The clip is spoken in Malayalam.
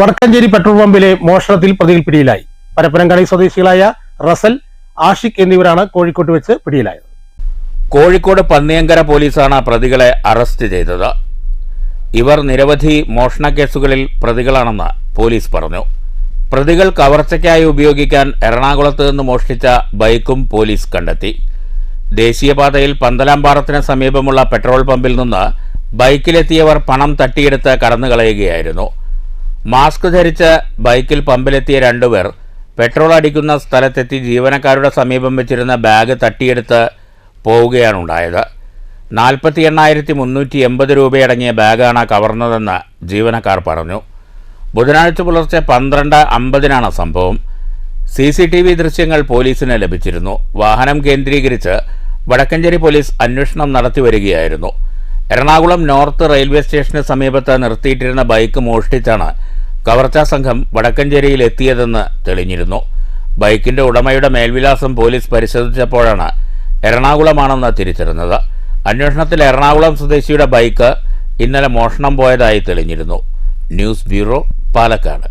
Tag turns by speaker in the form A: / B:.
A: വടക്കഞ്ചേരി പെട്രോൾ പമ്പിലെ മോഷണത്തിൽ പ്രതികൾ പിടിയിലായി. പരപ്പനങ്കണി സ്വദേശികളായ റസൽ ആഷിഖ് എന്നിവരാണ് കോഴിക്കോട്ട് വെച്ച് പിടിയിലായത്.
B: കോഴിക്കോട് പന്നിയങ്കര പോലീസാണ് പ്രതികളെ അറസ്റ്റ് ചെയ്തത്. ഇവർ നിരവധി മോഷണ കേസുകളിൽ പ്രതികളാണെന്ന് പോലീസ് പറഞ്ഞു. പ്രതികൾ കവർച്ചയ്ക്കായി ഉപയോഗിക്കാൻ എറണാകുളത്ത് നിന്ന് മോഷ്ടിച്ച ബൈക്കും പോലീസ് കണ്ടെത്തി. ദേശീയപാതയിൽ പന്തലാംപാറത്തിന് സമീപമുള്ള പെട്രോൾ പമ്പിൽ നിന്ന് ബൈക്കിലെത്തിയവർ പണം തട്ടിയെടുത്ത് കടന്നുകളയുകയായിരുന്നു. മാസ്ക് ധരിച്ച് ബൈക്കിൽ പമ്പിലെത്തിയ രണ്ടുപേർ പെട്രോൾ അടിക്കുന്ന സ്ഥലത്തെത്തി ജീവനക്കാരുടെ സമീപം വെച്ചിരുന്ന ബാഗ് തട്ടിയെടുത്ത് പോവുകയാണുണ്ടായത്. നാൽപ്പത്തി എണ്ണായിരത്തി മുന്നൂറ്റി എൺപത് രൂപയടങ്ങിയ ബാഗാണ് കവർന്നതെന്ന് ജീവനക്കാർ പറഞ്ഞു. ബുധനാഴ്ച പുലർച്ചെ പന്ത്രണ്ട് അമ്പതിനാണ് സംഭവം. സി സി ടി വി ദൃശ്യങ്ങൾ പോലീസിന് ലഭിച്ചിരുന്നു. വാഹനം കേന്ദ്രീകരിച്ച് വടക്കഞ്ചേരി പോലീസ് അന്വേഷണം നടത്തി വരികയായിരുന്നു. എറണാകുളം നോർത്ത് റെയിൽവേ സ്റ്റേഷന് സമീപത്ത് നിർത്തിയിട്ടിരുന്ന ബൈക്ക് മോഷ്ടിച്ചാണ് കവർച്ചാ സംഘം വടക്കഞ്ചേരിയിൽ എത്തിയതെന്ന് തെളിഞ്ഞിരുന്നു. ബൈക്കിന്റെ ഉടമയുടെ മേൽവിലാസം പോലീസ് പരിശോധിച്ചപ്പോഴാണ് എറണാകുളമാണെന്ന് തിരിച്ചറിഞ്ഞത്. അന്വേഷണത്തിൽ എറണാകുളം സ്വദേശിയുടെ ബൈക്ക് ഇന്നലെ മോഷണം പോയതായി തെളിഞ്ഞിരുന്നു. News bureau Palakkad.